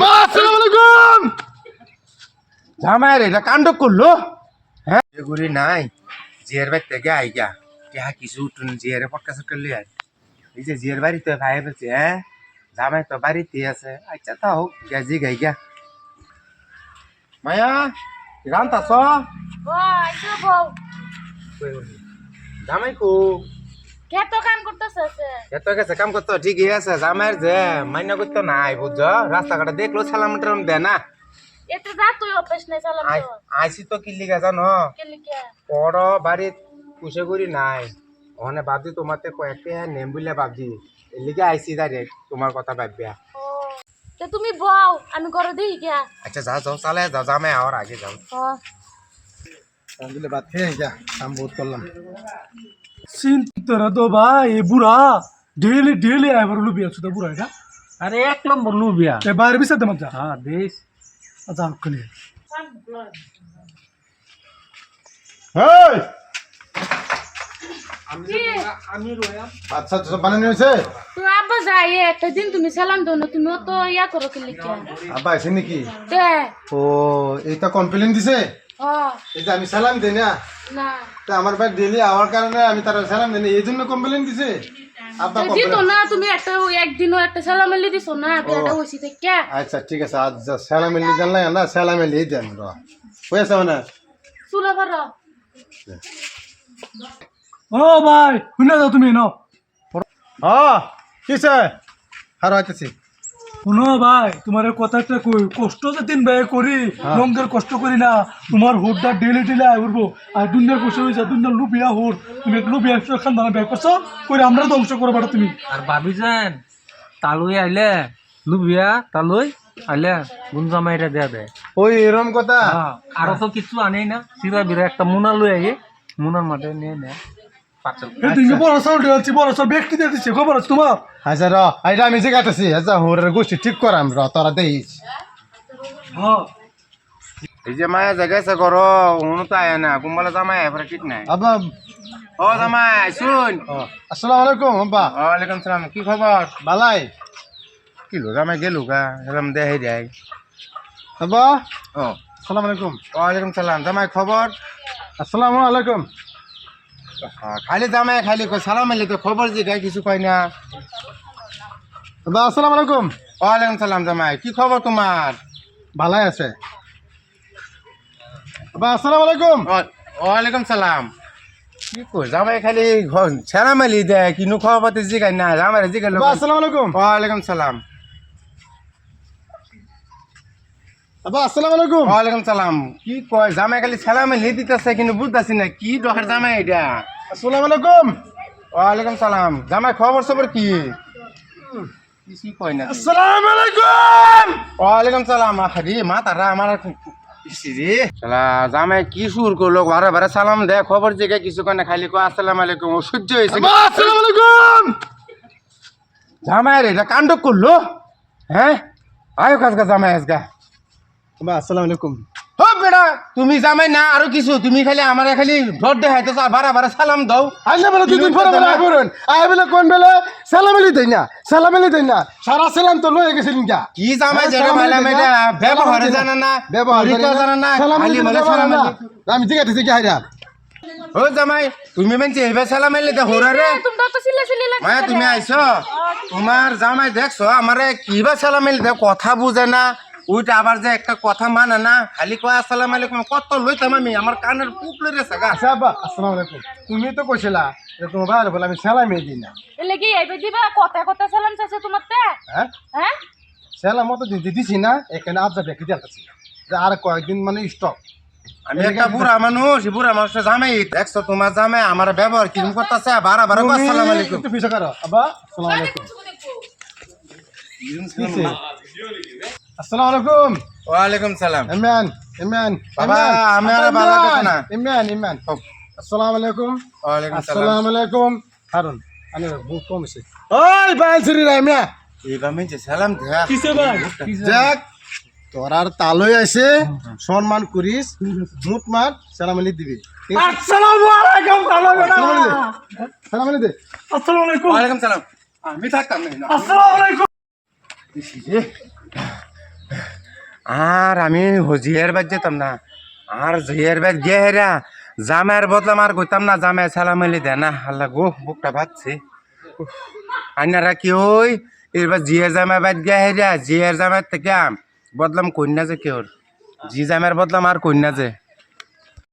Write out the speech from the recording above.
আসসালামু আলাইকুম জামাই রে এটা কাণ্ড করল? হ্যাঁ? এগুলি নাই জিয়ার বাড়ি থেকে আইগা। ইহা কিছু উঠুন জিয়ারে পটকা সটকা লিয়ে আয়। এই যে জিয়ার বাড়িতে ভাই বলছে হ্যাঁ? জামাই তো বাড়িতে আছে। আচ্ছা তা হোক গেজি গাই গা মায়া রান্তা স ওই তো বউ জামাই কো খেতো কাম করতেছে এত গেছে কাম করতো ঠিকই আছে জামাইয়ের যে মাইনা করতো নাই বুঝছ? রাস্তাঘাটে দেখল সালাম টালাম দে না? এতে যা তুই অভ্যাস নেই তো আইসি তো কি লিগা জানো? বড় বাড়িত কুসে করি নাই। ওখানে ভাবছি তোমাতে কয়েকটা নেম বলে ভাবছি। এলিগে আইসি ডাইরেক্ট তোমার কথা ভাববিয়া তে তুমি বউ আমি ঘরে দিই গিয়া। আচ্ছা যাও যাও চালে যাও জামাই আওয়ার আগে যাও। দিলে বাদ খেয়ে যা কাম বহুত করলাম। চিন্তারা তো ভাই এ বুড়া। ডেলি ডেলি আইবার লুবি আছো তো বুড়া এটা? আরে এক নম্বর লুবিয়া। এ বাইরে বিসাতে মজা। হ্যাঁ দেশ আচ্ছা ওখানে হেই! বানানো হয়েছে তুই আব্বা যাই একটা দিন তুমি সালাম দাও না তুমি অত ইয়া করো কে আব্বা আছে নাকি? ও এইটা কমপ্লেন দিছে? এই যে আমি সালাম দিই না? না। তা আমার ভাই ডেলি আওয়ার কারণে আমি তার সালাম দিই না। এই জন্য কমপ্লেন দিছে? না তুমি একটা একদিনও একটা সালাম এলি দিছো না থেকে। আচ্ছা ঠিক আছে আজ যা সালাম এলি দেন না না সালাম এলি দেন র। হয়েছে মানে? ও ভাই শুনে যাও তুমি ন। হ্যাঁ কিসে হার হইতেছি শুনো ভাই তোমার কথাটা কই? কষ্ট যে দিন ব্যয় করি লঙ্গের কষ্ট করি না। তোমার হুডটা ডেলি ডেলি উঠবো। আর দুনিয়ার কষ্ট হয়েছে দুনিয়ার লুবিয়া হুড তুমি এক লুবিয়া খান দানা ব্যয় করছ করে আমরা ধ্বংস করব তুমি। আর ভাবি যান তালুই আইলে লুবিয়া তালুই আইলে গুন জামাইটা দেয়া দেয়। ওই এরম কথা? হ্যাঁ, আরও তো কিছু আনেই না। সিরা বিরা একটা মুনা লই আইয়ে মুনার মাঠে নিয়ে নেয়। আচ্ছা আমি জিগাইতেছি আচ্ছা হোরের গোষ্ঠী ঠিক করাম র তোরা দেখিস। হ্যাঁ। এই যে মায়া জায়গাছে করো উনো তো আয় না কুম্বালা জামাই এবারে ঠিক নাই। আব্বা ও জামাই শুন। আসসালামু আলাইকুম আব্বা। ওয়ালাইকুম সালাম কি খবর? বালাই। কি লো জামাই গেলু গা এরম দেহে যায় আব্বা ও। আসসালামু আলাইকুম। ওয়ালাইকুম সালাম জামাই খবর? আসসালামু আলাইকুম। খালি জামাই খালি সালাম আলি তো খবর যে গাই কিছু কয় না। আব্বা আসসালামু আলাইকুম। ওয়ালাইকুম সালাম জামাই কি খবর তোমার? ভালাই আছে। আব্বা আসসালামু আলাইকুম। ওয়ালাইকুম সালাম। কি কই জামাই খালি সালাম আলি দে কিনু খবর পাতি জিগাই না জামাই জিগাই আসসালামু আলাইকুম। ওয়ালাইকুম সালাম। আসসালামু আলাইকুম। ওয়ালাইকুম সালাম। কি কয় জামাই খালি সালাম আলি দিতেছে কিন্তু বুঝতেছি না কি দরকার জামাই এটা? আসসালামু আলাইকুম। ওয়ালাইকুম সালাম। জামাই খবর সবর কি? কিছু কয় না। আসসালামু আলাইকুম। ওয়ালাইকুম সালাম। আরে মা তারা আমার রে। শালা জামাই কি সুর করল বারে বারে সালাম দে খবর জিগে কিছু কয় না খালি কয় আসসালামু আলাইকুম সহ্য হয়েছে। আব্বা আসসালামু আলাইকুম। জামাই রে এটা কাণ্ড করল? হ্যাঁ? আয়ো কাজ কাজ জামাই আজগা। আব্বা আসসালামু আলাইকুম। ও বেটা তুমি জামাই না আরও কিছু। তুমি খালি আমার খালি ভোট দেখাইতে বারে বারে সালাম দাও। আইলে বলে দুই দিন পরে বলে করুন। আই বলে কোন বেলে? সালাম আলি দেই না সালাম আলি দেই না। সারা সালাম তো লয়ে গেছিলেন কা কি জামাই হ্যাঁ, যেটা মাইলা না, ব্যবহারে সালাম না। ব্যবহার জানি জানে না খালি বলে সালাম না। আলি আমি জিগাইতেছি কি হাইরা ও জামাই তুমি সালাম হোরা রে। তুমি মায়া আইছো? তোমার জামাই দেখছ আমারে কিবা সালাম দে কথা বুঝে না। ওইটা আবার যে একটা কথা মানে না খালি কয় আসসালাম আলাইকুম কত লইতাম আমি? আমার কানের পুক লই রে সাগা আচ্ছা আব্বা আসসালামু আলাইকুম। তুমি তো কইছিলা যে তোমার ভাইয়ের বলে আমি সালামই দিই না। এলে কি আইবে দিবা কথা কথা সালাম চাইছে তোমার তে হ্যাঁ? হ্যাঁ? সালাম মতো দিতে দিছি না এখানে আজ যাবে কি দিতেছি যে আর কয়েকদিন মানে স্টক আমি একটা বুড়া মানুষ বুড়া মানুষের জামাই। দেখছ তোমার জামাই আমার ব্যবহার কিরম করতেছে? বারা বারা কয় আসসালাম আলাইকুম। একটু পিছা করো আসসালামু আলাইকুম? আসসালামু আলাইকুম। ওয়ালাইকুম সালাম। ইমরান ইমরান বাবা, আমি আর ভালো না। ইমরান ইমরান। আসসালামু আলাইকুম। সালাম। আসসালামু আলাইকুম। হারুন আমি বহুত কম ওই মেয়ে সালাম কিসে ভাই তোরার তালই আছে। সম্মান করিস মুট মার সালাম আলি দিবি। আসসালামু আলাইকুম ভালো সালাম আলি দে। সালাম আলি দে। আসসালামু আলাইকুম। সালাম। আমি থাকতাম না। আসসালামু আলাইকুম। আর আমি হজিয়ার বাদ যেতাম না। আর জিয়ার বাদ গিয়ে হেরা জামাইয়ের বদলাম আর কইতাম না, জামাই, সালাম আলি দে। না, আল্লাহ গো, বুকটা ভাবছি আইনারা কি ওই এবার জিয়ার জামাই বাদ গিয়ে হেরা, জিয়ার জামাই থেকে বদলাম কন্যা যে কেউর জি জামাইয়ের বদলাম আর কন্যা যে।